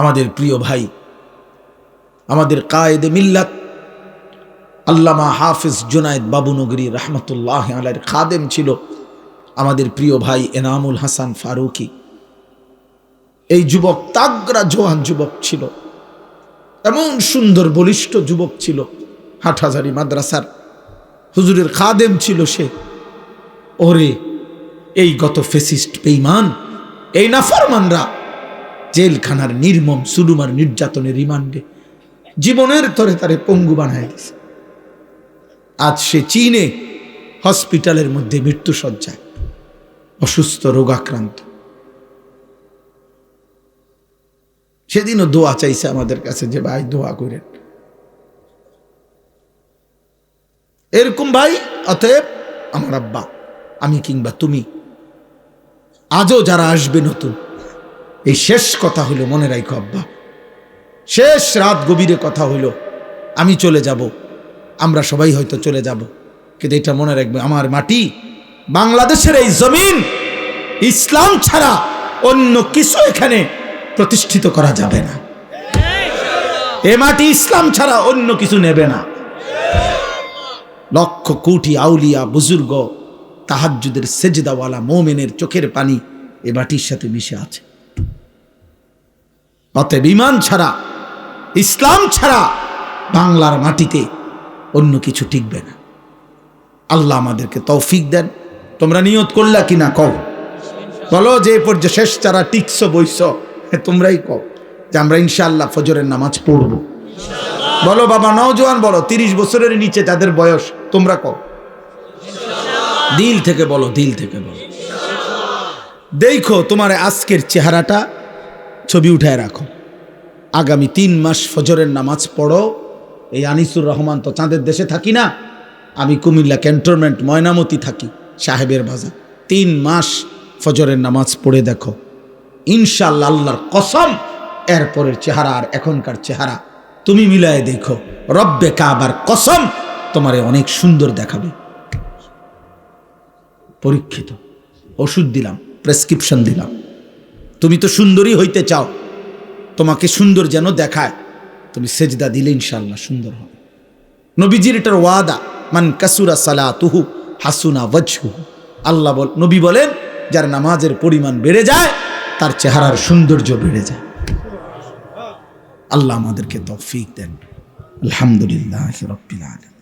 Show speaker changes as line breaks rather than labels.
আমাদের প্রিয় ভাই, আমাদের কায়েদে মিল্লাত আল্লামা হাফিজ জুনায়দ বাবুনগরী রহমতুল্লাহ আলাইয়ের খাদেম ছিল আমাদের প্রিয় ভাই এনামুল হাসান ফারুকি। এই যুবক তাগরা জোয়ান যুবক ছিল, এমন সুন্দর বলিষ্ঠ যুবক ছিল, হাটহাজারি মাদ্রাসার হুজুরের খাদেম ছিল সে। ওরে, এই গত ফেসিস্ট বেইমান এই নাফরমানরা জেলখানার নির্মম সুলুমার নির্যাতনের রিমান্ডে জীবনের তরে তারে পঙ্গু বানায় দিছে। আজ সে চীনে হসপিটালের মধ্যে মৃত্যু সজ্জায় অসুস্থ, রোগাক্রান্ত। সেদিনও দোয়া চাইছে আমাদের কাছে যে, ভাই, দোয়া করেন। এরকম ভাই, অতএব আমার আব্বা, আমি কিংবা তুমি, আজও যারা আসবে নতুন এই শেষ কথা হইল, মনে রাখো আব্বা। শেষ রাত গভীরে কথা হইল, আমি চলে যাব, আমরা সবাই হয়তো চলে যাব। কিন্তু এটা মনে রাখবে, আমার মাটি, বাংলাদেশের এই জমিন, ইসলাম ছাড়া অন্য কিছু এখানে প্রতিষ্ঠিত করা যাবে না। এ মাটি ইসলাম ছাড়া অন্য কিছু নেবে না। লক্ষ কোটি আউলিয়া, বুজুর্গ, তাহাজ্জুদের সেজদাওয়ালা মোমেনের চোখের পানি এ মাটির সাথে মিশে আছে। অতএব ইমান ছাড়া, ইসলাম ছাড়া বাংলার মাটিতে অন্য কিছু টিকবে না। আল্লাহ আমাদেরকে তৌফিক দেন। তোমরা নিয়ত করলা কি না কও। বলো যে পর্যায়ে শেষ চারা টিকছ বইস তোমরাই কও যে আমরা ইনশাআল্লাহ ফজরের নামাজ পড়ব। বলো বাবা নওজোয়ান, বলো তিরিশ বছরের নিচে যাদের বয়স, তোমরা কও। দিল থেকে বলো, দিল থেকে বলো। দেখো তোমার আজকের চেহারাটা ছবি উঠায় রাখো। আগামী তিন মাস ফজরের নামাজ পড়ো। এই আনিসুর রহমান তো চাঁদের দেশে থাকি না। আমি কুমিল্লা ক্যান্টনমেন্ট ময়নামতি থাকি, সাহেবের বাজার। তিন মাস ফজরের নামাজ পড়ে দেখো। ইনশাল্লাহ আল্লাহর কসম এরপরের চেহারা আর এখনকার চেহারা তুমি মিলায় দেখো। রব্বে কাবার কসম তোমারে অনেক সুন্দর দেখাবে। পরীক্ষিত, ওষুধ দিলাম, প্রেসক্রিপশন দিলাম। তুমি তো সুন্দরী হইতে চাও। তোমাকে সুন্দর যেন দেখায়। তুমি সেজদা দিলে ইনশাল্লাহ সুন্দর হবে। নবীজির এটার ওয়াদা, মান কাসুরা সালা তুহু হাসুনা ওয়াজহু আল্লাহ বল, নবী বলেন, যার নামাজের পরিমাণ বেড়ে যায়, তার চেহারার সৌন্দর্য বেড়ে যায়। আল্লাহ আমাদেরকে তৌফিক দেন। আলহামদুলিল্লাহ রব্বিল আলামিন।